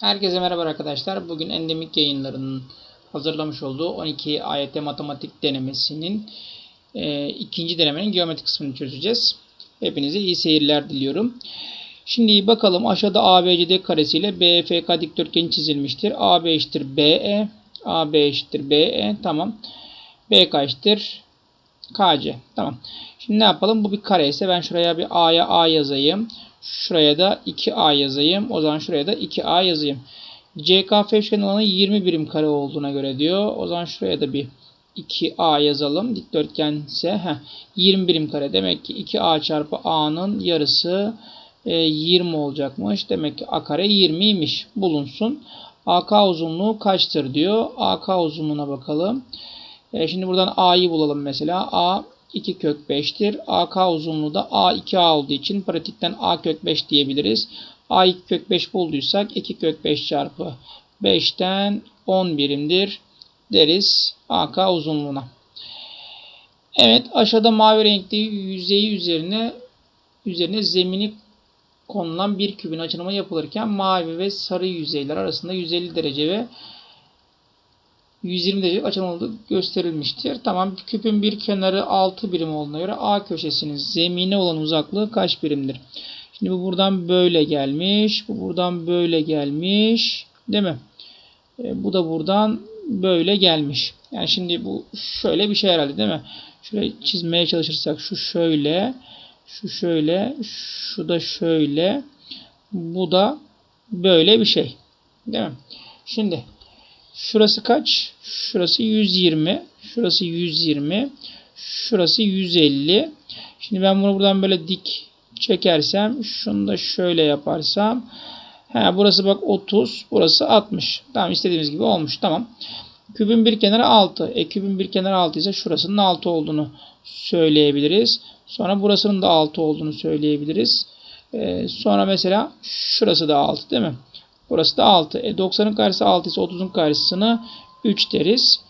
Herkese merhaba arkadaşlar. Bugün endemik yayınlarının hazırlamış olduğu 12 AYT matematik denemesinin e, ikinci denemenin geometri kısmını çözeceğiz. Hepinize iyi seyirler diliyorum. Şimdi bakalım aşağıda ABCD karesiyle BFK dikdörtgeni çizilmiştir. AB eşittir BE, AB eşittir BE. Tamam. BK eşittir KC. Tamam. Şimdi ne yapalım? Bu bir kare ise ben şuraya bir A'ya A yazayım. Şuraya da 2A yazayım. O zaman şuraya da 2A yazayım. CKF üçgenin alanı 20 birim kare olduğuna göre diyor. O zaman şuraya da bir 2A yazalım. Dikdörtgen ise heh, 20 birim kare. Demek ki 2A çarpı A'nın yarısı e, 20 olacakmış. Demek ki A kare 20'ymiş. Bulunsun. AK uzunluğu kaçtır diyor. AK uzunluğuna bakalım. E, şimdi buradan A'yı bulalım mesela. A 2 kök 5'tir. AK uzunluğu da A 2A olduğu için pratikten A kök 5 diyebiliriz. A 2 kök 5 bulduysak 2 kök 5 çarpı 5'ten 10 birimdir deriz AK uzunluğuna. Evet aşağıda mavi renkli yüzeyi üzerine üzerine zemini konulan bir kübün açılımı yapılırken mavi ve sarı yüzeyler arasında 150 derece ve 120 derece açılımı gösterilmiştir. Tamam küpün bir kenarı 6 birim olduğuna göre A köşesinin zemine olan uzaklığı kaç birimdir? Şimdi bu buradan böyle gelmiş. Bu buradan böyle gelmiş. Değil mi? E, bu da buradan böyle gelmiş. Yani şimdi bu şöyle bir şey herhalde değil mi? Şöyle çizmeye çalışırsak şu şöyle, şu şöyle, şu da şöyle, bu da böyle bir şey. Değil mi? Şimdi Şurası kaç? Şurası 120. Şurası 120. Şurası 150. Şimdi ben bunu buradan böyle dik çekersem şunu da şöyle yaparsam he, burası bak 30 burası 60. Tamam istediğimiz gibi olmuş. Tamam. Kübün bir kenarı 6. E kübün bir kenarı 6 ise şurasının 6 olduğunu söyleyebiliriz. Sonra burasının da 6 olduğunu söyleyebiliriz. E, sonra mesela şurası da 6 değil mi? Burası da 6. E 90'ın karşısı 6 ise 30'un karşısını 3 deriz.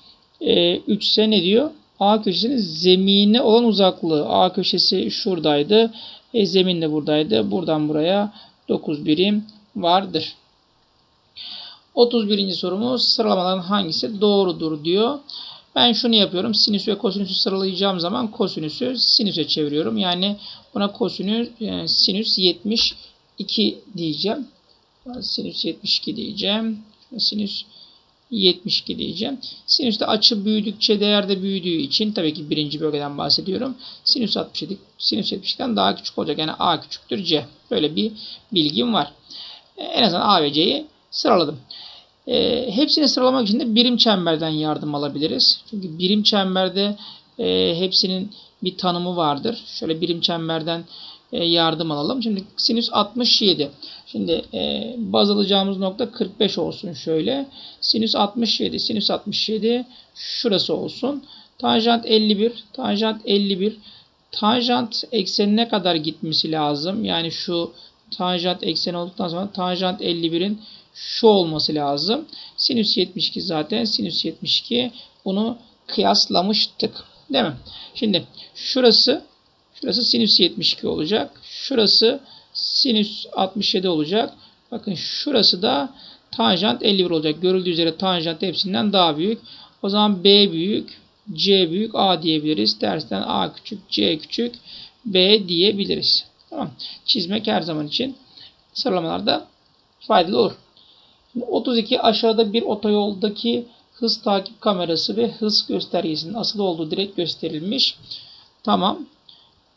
E, 3 ise ne diyor? A köşesinin zemine olan uzaklığı. A köşesi şuradaydı. E, zemin de buradaydı. Buradan buraya 9 birim vardır. 31. sorumuz sıralamaların hangisi doğrudur diyor. Ben şunu yapıyorum. Sinüs ve kosinüsü sıralayacağım zaman kosinüsü sinüse çeviriyorum. Yani buna kosinüs e, sinüs 72 diyeceğim. Sinüs 72 diyeceğim. Sinüs 72 diyeceğim. Sinüste açı büyüdükçe değer de büyüdüğü için tabii ki birinci bölgeden bahsediyorum. Sinüs 67 sinüs 72'den daha küçük olacak. Yani A küçüktür C. Böyle bir bilgim var. E, en azından A ve C'yi sıraladım. E, hepsini sıralamak için de birim çemberden yardım alabiliriz. Çünkü birim çemberde e, hepsinin bir tanımı vardır. Şöyle birim çemberden yardım alalım. Şimdi sinüs 67. Şimdi e, baz alacağımız nokta 45 olsun şöyle. Sinüs 67. Sinüs 67 şurası olsun. Tanjant 51. Tanjant 51. Tanjant eksenine kadar gitmesi lazım. Yani şu tanjant ekseni olduktan sonra tanjant 51'in şu olması lazım. Sinüs 72 zaten. Sinüs 72 bunu kıyaslamıştık. Değil mi? Şimdi şurası Şurası sinüs 72 olacak. Şurası sinüs 67 olacak. Bakın şurası da tanjant 51 olacak. Görüldüğü üzere tanjant hepsinden daha büyük. O zaman B büyük, C büyük, A diyebiliriz. Tersten A küçük, C küçük, B diyebiliriz. Tamam. Çizmek her zaman için sıralamalarda faydalı olur. 32 aşağıda bir otoyoldaki hız takip kamerası ve hız göstergesinin asılı olduğu direkt gösterilmiş. Tamam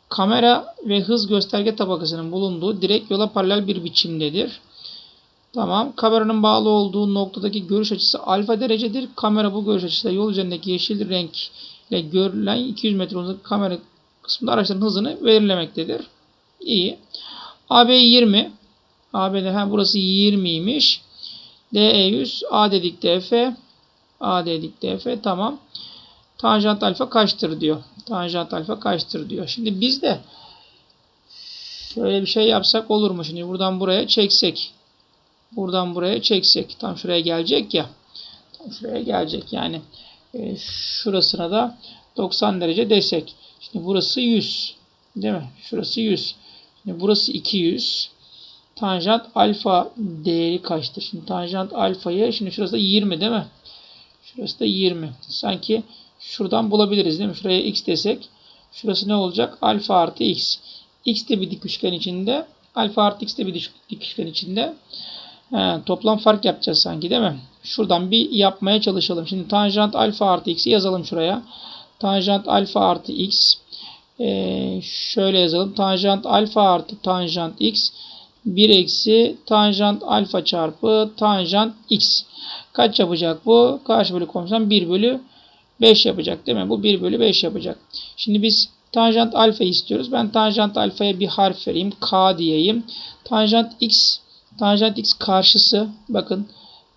kamera ve hız gösterge tabakasının bulunduğu direkt yola paralel bir biçimdedir. Tamam. Kameranın bağlı olduğu noktadaki görüş açısı alfa derecedir. Kamera bu görüş açısıyla yol üzerindeki yeşil renk ile görülen 200 metre uzunluk kamera kısmında araçların hızını belirlemektedir. İyi. AB 20. AB'de ha burası 20'ymiş. DE 100. A dedik DF. A dedik DF. Tamam. Tanjant alfa kaçtır diyor. Tanjant alfa kaçtır diyor. Şimdi biz de şöyle bir şey yapsak olur mu? Şimdi buradan buraya çeksek. Buradan buraya çeksek. Tam şuraya gelecek ya. Tam şuraya gelecek. Yani e, şurasına da 90 derece desek. Şimdi burası 100. Değil mi? Şurası 100. Şimdi burası 200. tanjant alfa değeri kaçtır? Şimdi tanjant alfayı şimdi şurası da 20 değil mi? Şurası da 20. Sanki şuradan bulabiliriz değil mi? Şuraya x desek şurası ne olacak? Alfa artı x. x de bir dik üçgen içinde. Alfa artı x de bir dik üçgen içinde. He, toplam fark yapacağız sanki değil mi? Şuradan bir yapmaya çalışalım. Şimdi tanjant alfa artı x'i yazalım şuraya. Tanjant alfa artı x. Ee, şöyle yazalım. Tanjant alfa artı tanjant x. 1 eksi tanjant alfa çarpı tanjant x. Kaç yapacak bu? Karşı bölü komşudan 1 bölü 5 yapacak değil mi? Bu 1 bölü 5 yapacak. Şimdi biz tanjant alfa istiyoruz. Ben tanjant alfaya bir harf vereyim. K diyeyim. Tanjant x tanjant x karşısı bakın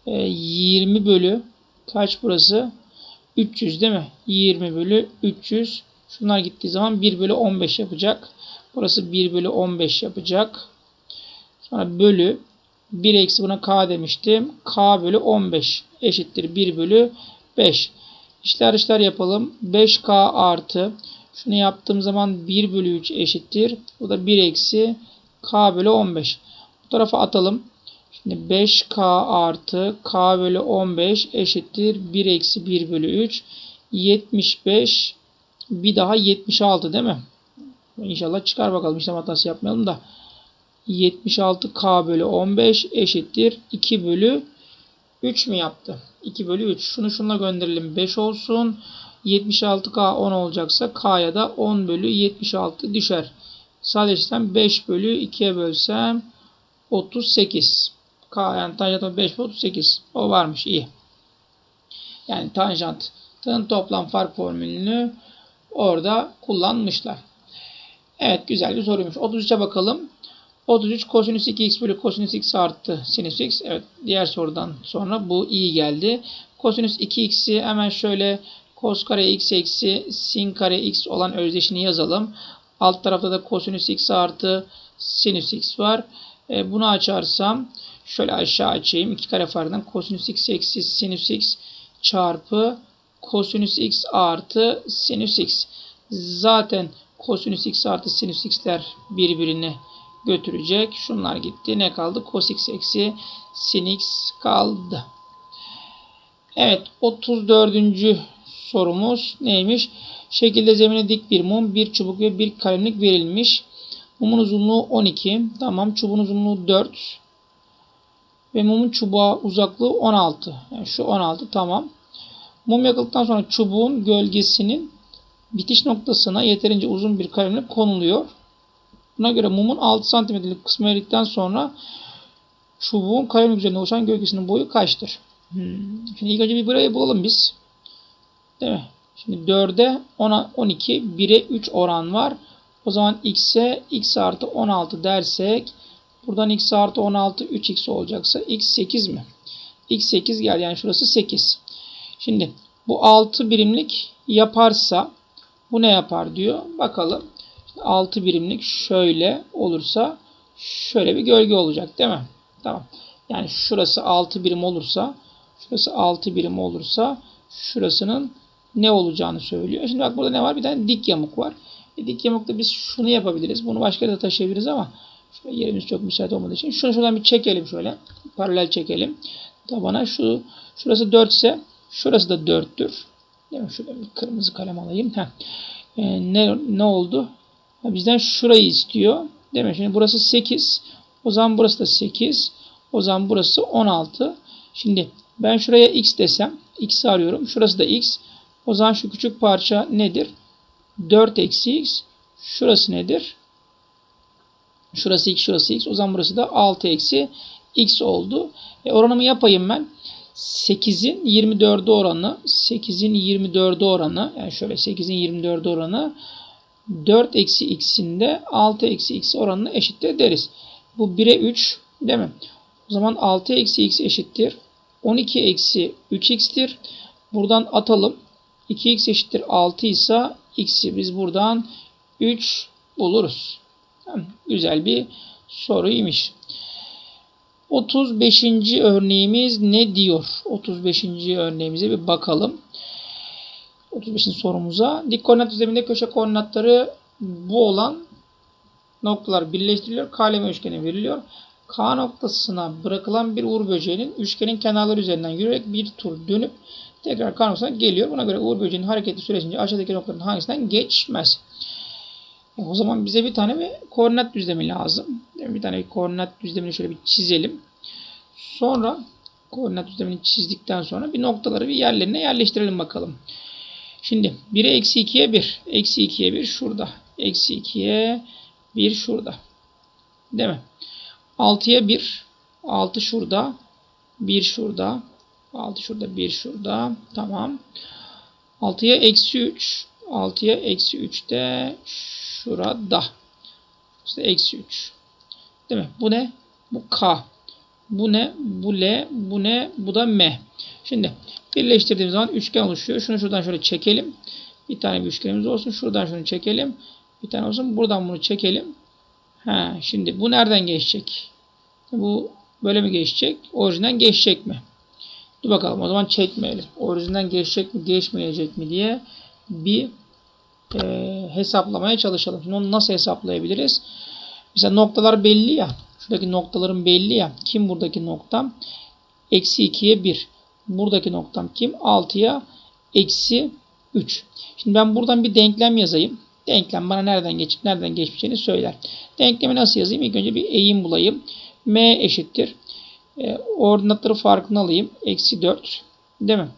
20 bölü kaç burası? 300 değil mi? 20 bölü 300. Şunlar gittiği zaman 1 bölü 15 yapacak. Burası 1 bölü 15 yapacak. Sonra bölü 1 eksi buna k demiştim. k bölü 15 eşittir 1 bölü 5. İşler işler yapalım. 5k artı şunu yaptığım zaman 1 bölü 3 eşittir. Bu da 1 eksi k bölü 15. Bu tarafa atalım. Şimdi 5k artı k bölü 15 eşittir 1 eksi 1 bölü 3. 75 bir daha 76 değil mi? İnşallah çıkar bakalım. İşlem hatası yapmayalım da. 76k bölü 15 eşittir 2 bölü 3 mü yaptı? 2 bölü 3. Şunu şununla gönderelim. 5 olsun. 76k 10 olacaksa k'ya da 10 bölü 76 düşer. Sadece 5 bölü 2'ye bölsem 38. K yani tanjant 5 bölü 38. O varmış iyi. Yani tanjantın toplam fark formülünü orada kullanmışlar. Evet güzel bir soruymuş. 33'e bakalım. 33 kosinüs 2x bölü kosinüs x artı sinüs x. Evet diğer sorudan sonra bu iyi geldi. Kosinüs 2x'i hemen şöyle kos kare x eksi sin kare x olan özdeşini yazalım. Alt tarafta da kosinüs x artı sinüs x var. E, bunu açarsam şöyle aşağı açayım. 2 kare farkından kosinüs x eksi sinüs x çarpı kosinüs x artı sinüs x. Zaten kosinüs x artı sinüs x'ler birbirini götürecek. Şunlar gitti. Ne kaldı? Cos x eksi sin x kaldı. Evet 34. sorumuz neymiş? Şekilde zemine dik bir mum, bir çubuk ve bir kalemlik verilmiş. Mumun uzunluğu 12. Tamam. Çubuğun uzunluğu 4. Ve mumun çubuğa uzaklığı 16. Yani şu 16 tamam. Mum yakıldıktan sonra çubuğun gölgesinin bitiş noktasına yeterince uzun bir kalemle konuluyor. Buna göre mumun 6 santimetrelik kısmı eridikten sonra çubuğun kalemlik üzerinde oluşan gölgesinin boyu kaçtır? Hmm. Şimdi ilk önce bir burayı bulalım biz. Değil mi? Şimdi 4'e 10'a 12, 1'e 3 oran var. O zaman x'e x artı 16 dersek buradan x artı 16 3x olacaksa x 8 mi? x 8 geldi yani şurası 8. Şimdi bu 6 birimlik yaparsa bu ne yapar diyor. Bakalım. 6 birimlik şöyle olursa şöyle bir gölge olacak değil mi? Tamam. Yani şurası 6 birim olursa şurası 6 birim olursa şurasının ne olacağını söylüyor. Şimdi bak burada ne var? Bir tane dik yamuk var. E, dik yamukta biz şunu yapabiliriz. Bunu başka yere taşıyabiliriz ama yerimiz çok müsait olmadığı için şunu şuradan bir çekelim şöyle. Paralel çekelim. Tabana şu şurası 4 ise şurası da 4'tür. Değil? Şöyle bir kırmızı kalem alayım. Heh. E, ne, ne oldu? Bizden şurayı istiyor. Değil mi? Şimdi burası 8. O zaman burası da 8. O zaman burası 16. Şimdi ben şuraya x desem. x arıyorum. Şurası da x. O zaman şu küçük parça nedir? 4 eksi x. Şurası nedir? Şurası x, şurası x. O zaman burası da 6 eksi x oldu. E, oranımı yapayım ben. 8'in 24'ü oranı, 8'in 24'ü oranı, yani şöyle 8'in 24'ü oranı 4 eksi x'in de 6 eksi x oranına eşittir deriz. Bu 1'e 3 değil mi? O zaman 6 eksi x eşittir. 12 eksi 3x'tir. Buradan atalım. 2x eşittir 6 ise x'i biz buradan 3 buluruz. Güzel bir soruymuş. 35. örneğimiz ne diyor? 35. örneğimize bir bakalım. 35. sorumuza. Dik koordinat düzleminde köşe koordinatları bu olan noktalar birleştiriliyor. Kaleme üçgeni veriliyor. K noktasına bırakılan bir uğur böceğinin üçgenin kenarları üzerinden yürüyerek bir tur dönüp tekrar K noktasına geliyor. Buna göre uğur böceğinin hareketi süresince aşağıdaki noktaların hangisinden geçmez? O zaman bize bir tane bir koordinat düzlemi lazım. Bir tane koordinat düzlemini şöyle bir çizelim. Sonra koordinat düzlemini çizdikten sonra bir noktaları bir yerlerine yerleştirelim bakalım. Şimdi 1'e eksi 2'ye 1. Eksi 2'ye 1 şurada. Eksi 2'ye 1 şurada. Değil mi? 6'ya 1. 6 şurada. 1 şurada. 6 şurada. 1 şurada. Tamam. 6'ya eksi 3. 6'ya eksi 3 de şurada. İşte eksi 3. Değil mi? Bu ne? Bu K. Bu ne? Bu L. Bu ne? Bu da M. Şimdi birleştirdiğimiz zaman üçgen oluşuyor. Şunu şuradan şöyle çekelim. Bir tane bir üçgenimiz olsun. Şuradan şunu çekelim. Bir tane olsun. Buradan bunu çekelim. Ha, şimdi bu nereden geçecek? Bu böyle mi geçecek? Orijinden geçecek mi? Dur bakalım o zaman çekmeyelim. Orijinden geçecek mi geçmeyecek mi diye bir e, hesaplamaya çalışalım. Şimdi onu nasıl hesaplayabiliriz? Mesela noktalar belli ya. Şuradaki noktaların belli ya. Kim buradaki noktam? Eksi 2'ye 1. Buradaki noktam kim? 6'ya eksi 3. Şimdi ben buradan bir denklem yazayım. Denklem bana nereden geçip nereden geçmeyeceğini söyler. Denklemi nasıl yazayım? İlk önce bir eğim bulayım. M eşittir. E, ordinatları farkını alayım. Eksi 4. Değil mi?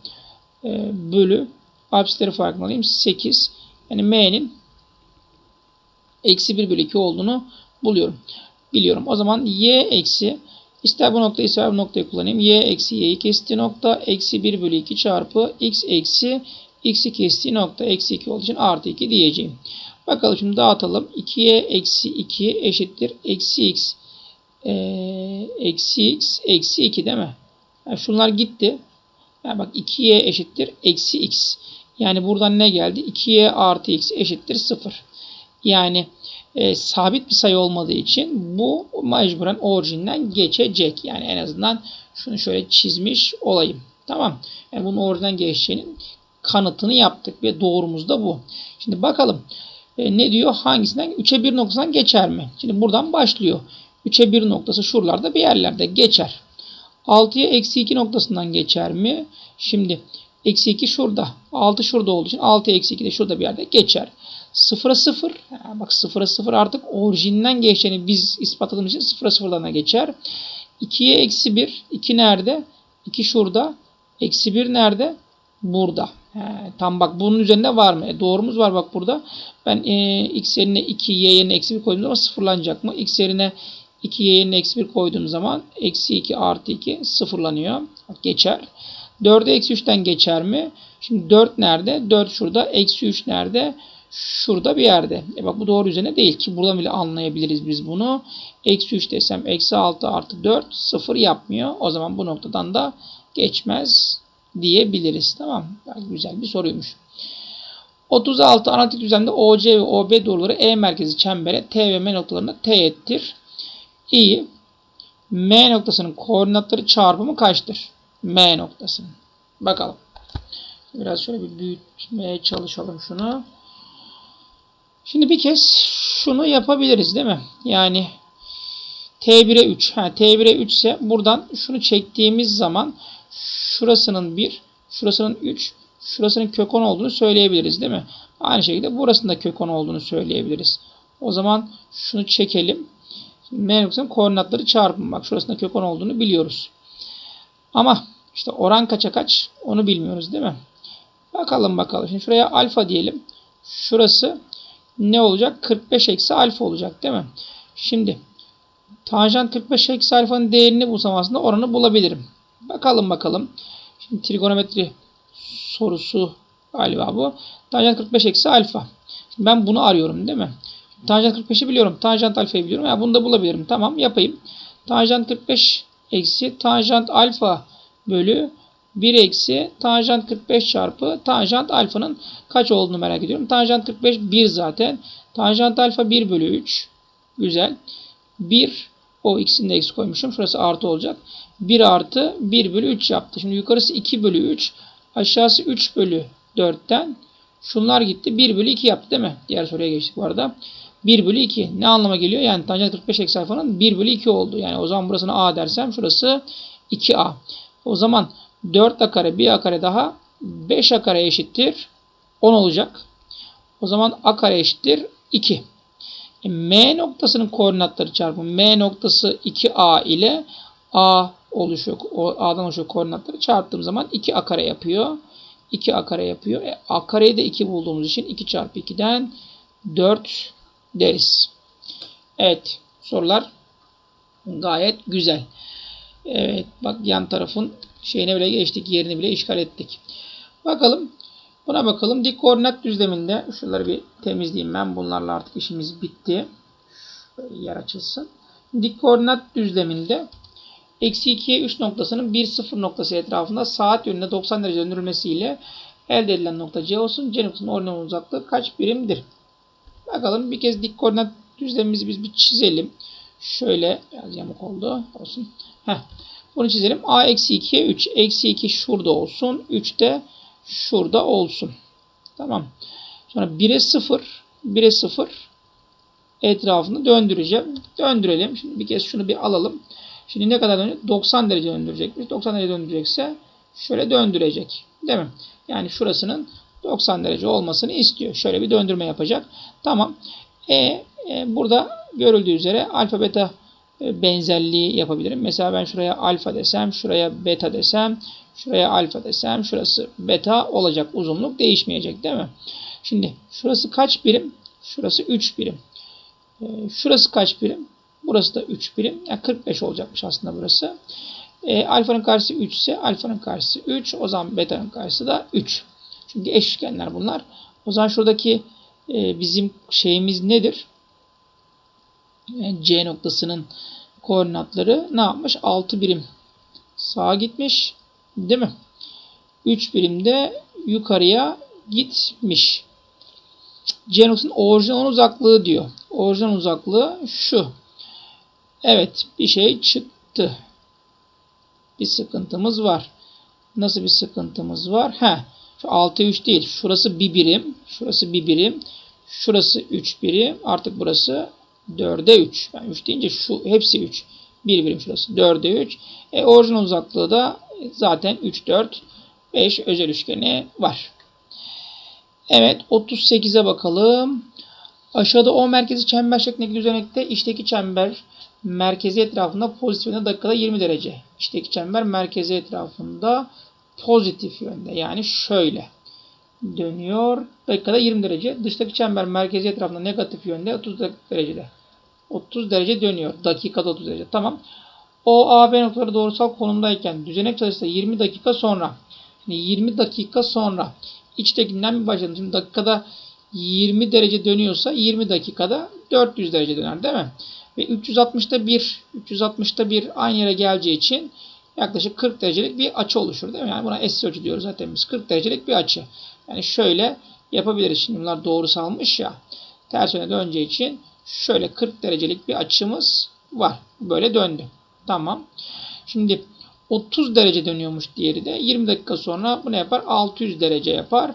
E, bölü. Absisleri farkını alayım. 8. Yani M'nin eksi 1 bölü 2 olduğunu buluyorum. Biliyorum. O zaman Y eksi ister bu noktayı ister bu noktayı kullanayım. Y eksi Y'yi kestiği nokta eksi 1 bölü 2 çarpı X eksi X'i kestiği nokta eksi 2 olduğu için artı 2 diyeceğim. Bakalım şimdi dağıtalım. 2y eksi 2 eşittir. Eksi x ee, eksi x eksi 2 değil mi? Yani şunlar gitti. Yani bak 2y eşittir. Eksi x. Yani buradan ne geldi? 2y artı x eşittir 0. Yani e, sabit bir sayı olmadığı için bu mecburen orijinden geçecek. Yani en azından şunu şöyle çizmiş olayım. Tamam. Yani bunun orijinden geçeceğinin kanıtını yaptık ve doğrumuz da bu. Şimdi bakalım e, ne diyor? Hangisinden? 3'e 1 noktasından geçer mi? Şimdi buradan başlıyor. 3'e 1 noktası şuralarda bir yerlerde geçer. 6'ya eksi 2 noktasından geçer mi? Şimdi eksi 2 şurada. 6 şurada olduğu için 6'ya eksi 2 de şurada bir yerde geçer. 0'a 0. Bak 0'a 0 artık orijinden geçeni biz ispatladığımız için 0'a 0'dan da geçer. 2'ye eksi 1. 2 nerede? 2 şurada. Eksi 1 nerede? Burada. He, tam bak bunun üzerinde var mı? E, doğrumuz var bak burada. Ben e, x yerine 2, y yerine eksi 1 koyduğum zaman sıfırlanacak mı? x yerine 2, y yerine eksi 1 koyduğum zaman eksi 2 artı 2 sıfırlanıyor. Bak, geçer. 4'e eksi 3'ten geçer mi? Şimdi 4 nerede? 4 şurada. Eksi 3 nerede? Şurada bir yerde. E bak bu doğru üzerine değil ki. Buradan bile anlayabiliriz biz bunu. Eksi 3 desem eksi 6 artı 4 sıfır yapmıyor. O zaman bu noktadan da geçmez diyebiliriz. Tamam. Güzel bir soruymuş. 36 analitik düzlemde OC ve OB doğruları E merkezi çembere T ve M noktalarına teğettir. İyi. M noktasının koordinatları çarpımı kaçtır? M noktasının. Bakalım. Biraz şöyle bir büyütmeye çalışalım şunu. Şimdi bir kez şunu yapabiliriz değil mi? Yani T1'e 3. Ha, T1'e 3 ise buradan şunu çektiğimiz zaman şurasının 1, şurasının 3, şurasının kök 10 olduğunu söyleyebiliriz değil mi? Aynı şekilde burasının da kök 10 olduğunu söyleyebiliriz. O zaman şunu çekelim. M noktasının koordinatları çarpın. Bak şurasında kök 10 olduğunu biliyoruz. Ama işte oran kaça kaç onu bilmiyoruz değil mi? Bakalım bakalım. Şimdi şuraya alfa diyelim. Şurası ne olacak? 45 eksi alfa olacak değil mi? Şimdi tanjant 45 eksi alfanın değerini bulsam aslında oranı bulabilirim. Bakalım bakalım. Şimdi trigonometri sorusu galiba bu. Tanjant 45 eksi alfa. Şimdi ben bunu arıyorum değil mi? Tanjant 45'i biliyorum. Tanjant alfayı biliyorum. Yani bunu da bulabilirim. Tamam yapayım. Tanjant 45 eksi tanjant alfa bölü 1 eksi tanjant 45 çarpı tanjant alfanın kaç olduğunu merak ediyorum. Tanjant 45 1 zaten. Tanjant alfa 1 bölü 3. Güzel. 1 o ikisini de eksi koymuşum. Şurası artı olacak. 1 artı 1 bölü 3 yaptı. Şimdi yukarısı 2 bölü 3. Aşağısı 3 bölü 4'ten. Şunlar gitti. 1 bölü 2 yaptı değil mi? Diğer soruya geçtik bu arada. 1 bölü 2. Ne anlama geliyor? Yani tanjant 45 eksi alfanın 1 bölü 2 oldu. Yani o zaman burasına a dersem şurası 2a. O zaman 4a kare bir a kare daha 5a kare eşittir 10 olacak. O zaman a kare eşittir 2. E, M noktasının koordinatları çarpımı M noktası 2A ile A oluşuyor. O, A'dan oluşuyor koordinatları çarptığım zaman 2A kare yapıyor. 2A kare yapıyor. E, A kareyi de 2 bulduğumuz için 2 çarpı 2'den 4 deriz. Evet sorular gayet güzel. Evet bak yan tarafın şeyine bile geçtik. Yerini bile işgal ettik. Bakalım Buna bakalım. Dik koordinat düzleminde şunları bir temizleyeyim ben. Bunlarla artık işimiz bitti. Şöyle yer açılsın. Dik koordinat düzleminde eksi 2'ye 3 noktasının 1 0 noktası etrafında saat yönünde 90 derece döndürülmesiyle elde edilen nokta C olsun. C noktasının orijinal uzaklığı kaç birimdir? Bakalım bir kez dik koordinat düzlemimizi biz bir çizelim. Şöyle biraz yamuk oldu. Olsun. Heh. Bunu çizelim. A eksi 2'ye 3. Eksi 2 şurada olsun. 3 de şurada olsun. Tamam. Sonra 1'e 0, 1'e 0 etrafını döndüreceğim. Döndürelim. Şimdi bir kez şunu bir alalım. Şimdi ne kadar dönecek? 90 derece döndürecekmiş. 90 derece döndürecekse şöyle döndürecek. Değil mi? Yani şurasının 90 derece olmasını istiyor. Şöyle bir döndürme yapacak. Tamam. E, e burada görüldüğü üzere alfa beta benzerliği yapabilirim. Mesela ben şuraya alfa desem, şuraya beta desem, şuraya alfa desem, şurası beta olacak. Uzunluk değişmeyecek değil mi? Şimdi şurası kaç birim? Şurası 3 birim. E, şurası kaç birim? Burası da 3 birim. Yani 45 olacakmış aslında burası. E, alfanın karşısı 3 ise alfanın karşısı 3. O zaman beta'nın karşısı da 3. Çünkü eşitkenler bunlar. O zaman şuradaki e, bizim şeyimiz nedir? C noktasının koordinatları ne yapmış? 6 birim sağa gitmiş. Değil mi? 3 birim de yukarıya gitmiş. C noktasının orijinal uzaklığı diyor. Orijinal uzaklığı şu. Evet bir şey çıktı. Bir sıkıntımız var. Nasıl bir sıkıntımız var? He, şu 6 3 değil. Şurası bir birim. Şurası bir birim. Şurası 3 birim. Artık burası 4'e 3. Yani 3 deyince şu hepsi 3. 1 birim şurası. 4'e 3. E, orijinal uzaklığı da zaten 3, 4, 5 özel üçgeni var. Evet 38'e bakalım. Aşağıda O merkezi çember şeklindeki düzenekte içteki çember merkezi etrafında pozitif yönde dakikada 20 derece. İçteki çember merkezi etrafında pozitif yönde. Yani şöyle dönüyor. Dakikada 20 derece. Dıştaki çember merkezi etrafında negatif yönde 30 derecede. 30 derece dönüyor. Dakikada 30 derece. Tamam. O A, B noktaları doğrusal konumdayken düzenek çalışsa 20 dakika sonra. Şimdi 20 dakika sonra içtekinden bir başladım. Şimdi dakikada 20 derece dönüyorsa 20 dakikada 400 derece döner değil mi? Ve 360'da 1, 360'da 1 aynı yere geleceği için yaklaşık 40 derecelik bir açı oluşur değil mi? Yani buna S açı diyoruz zaten biz. 40 derecelik bir açı. Yani şöyle yapabiliriz. Şimdi bunlar doğrusalmış ya. Ters yöne döneceği için şöyle 40 derecelik bir açımız var. Böyle döndü. Tamam. Şimdi 30 derece dönüyormuş diğeri de. 20 dakika sonra bu ne yapar? 600 derece yapar.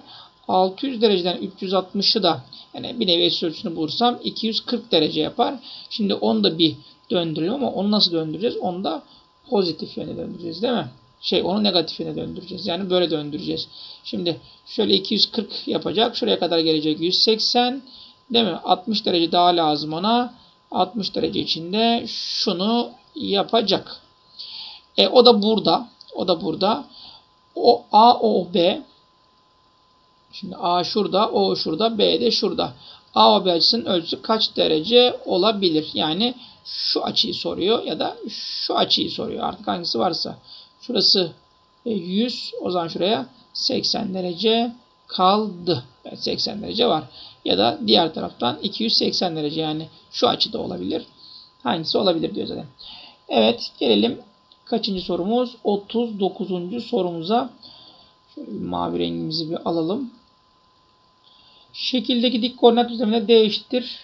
600 dereceden 360'ı da yani bir nevi ölçüsünü bulursam 240 derece yapar. Şimdi onu da bir döndürüyor ama onu nasıl döndüreceğiz? Onu da pozitif yöne döndüreceğiz değil mi? Şey onu negatif yöne döndüreceğiz. Yani böyle döndüreceğiz. Şimdi şöyle 240 yapacak. Şuraya kadar gelecek 180. Değil mi? 60 derece daha lazım ona. 60 derece içinde şunu yapacak. E o da burada. O da burada. O A O B Şimdi A şurada, O şurada, B de şurada. A O B açısının ölçüsü kaç derece olabilir? Yani şu açıyı soruyor ya da şu açıyı soruyor. Artık hangisi varsa. Şurası 100. O zaman şuraya 80 derece kaldı. Evet 80 derece var. Ya da diğer taraftan 280 derece yani şu açıda olabilir. Hangisi olabilir diyor zaten. Evet gelelim kaçıncı sorumuz? 39. sorumuza. Şöyle bir mavi rengimizi bir alalım. Şekildeki dik koordinat düzleminde d eşittir.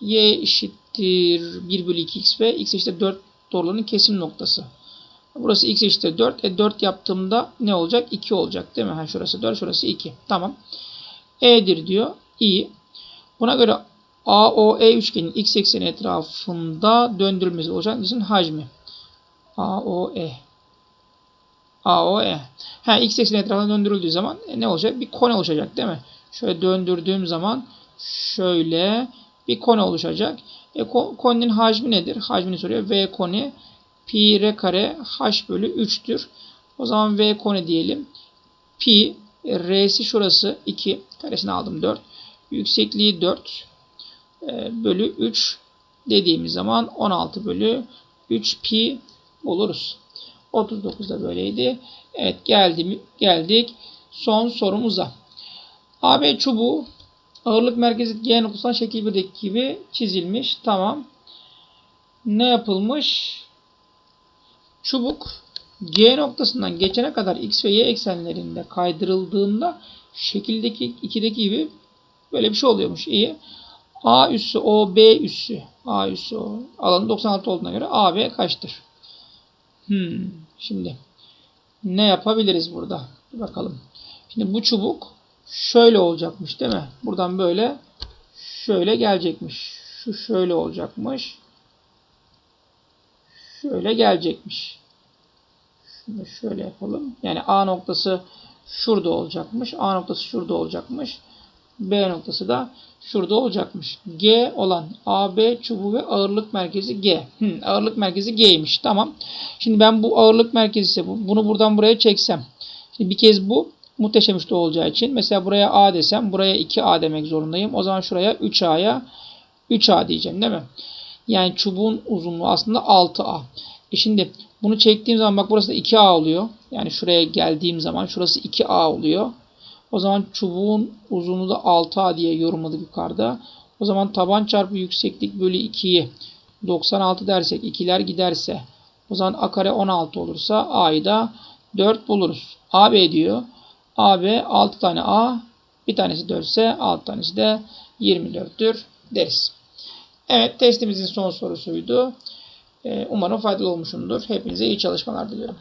y eşittir 1 bölü 2x ve x eşittir 4 doğrularının kesim noktası. Burası x eşittir 4. E 4 yaptığımda ne olacak? 2 olacak değil mi? Ha, şurası 4, şurası 2. Tamam. E'dir diyor. İyi. Buna göre AOE üçgenin x ekseni etrafında döndürülmesi olacak cisim hacmi. AOE. AOE. Ha, x ekseni etrafında döndürüldüğü zaman e, ne olacak? Bir kone oluşacak değil mi? Şöyle döndürdüğüm zaman şöyle bir kone oluşacak. E, ko- konenin hacmi nedir? Hacmini soruyor. V koni pi r kare h bölü 3'tür. O zaman V koni diyelim. Pi R'si şurası 2. Karesini aldım 4. Yüksekliği 4 e, bölü 3 dediğimiz zaman 16 bölü 3 pi buluruz. 39 da böyleydi. Evet geldi, geldik son sorumuza. AB çubuğu ağırlık merkezi G noktasından şekil 1'deki gibi çizilmiş. Tamam. Ne yapılmış? Çubuk G noktasından geçene kadar X ve Y eksenlerinde kaydırıldığında şekildeki 2'deki gibi böyle bir şey oluyormuş. İyi. A üssü O B üssü A üssü O alanı 96 olduğuna göre AB kaçtır? Hmm, şimdi ne yapabiliriz burada? Bir bakalım. Şimdi bu çubuk şöyle olacakmış değil mi? Buradan böyle şöyle gelecekmiş. Şu şöyle olacakmış. Şöyle gelecekmiş. Şunu şöyle yapalım. Yani A noktası şurada olacakmış. A noktası şurada olacakmış. B noktası da şurada olacakmış. G olan AB çubuğu ve ağırlık merkezi G. Hı, ağırlık merkezi G'ymiş. Tamam. Şimdi ben bu ağırlık merkezi ise bu. Bunu buradan buraya çeksem. Şimdi bir kez bu muhteşem üçlü olacağı için mesela buraya A desem buraya 2A demek zorundayım. O zaman şuraya 3A'ya 3A diyeceğim değil mi? Yani çubuğun uzunluğu aslında 6A. E şimdi bunu çektiğim zaman bak burası da 2A oluyor. Yani şuraya geldiğim zaman şurası 2A oluyor. O zaman çubuğun uzunluğu da 6A diye yorumladık yukarıda. O zaman taban çarpı yükseklik bölü 2'yi 96 dersek 2'ler giderse o zaman A kare 16 olursa A'yı da 4 buluruz. AB diyor. AB 6 tane A bir tanesi 4 ise 6 tanesi de 24'tür deriz. Evet testimizin son sorusuydu. Ee, Umarım faydalı olmuşumdur. Hepinize iyi çalışmalar diliyorum.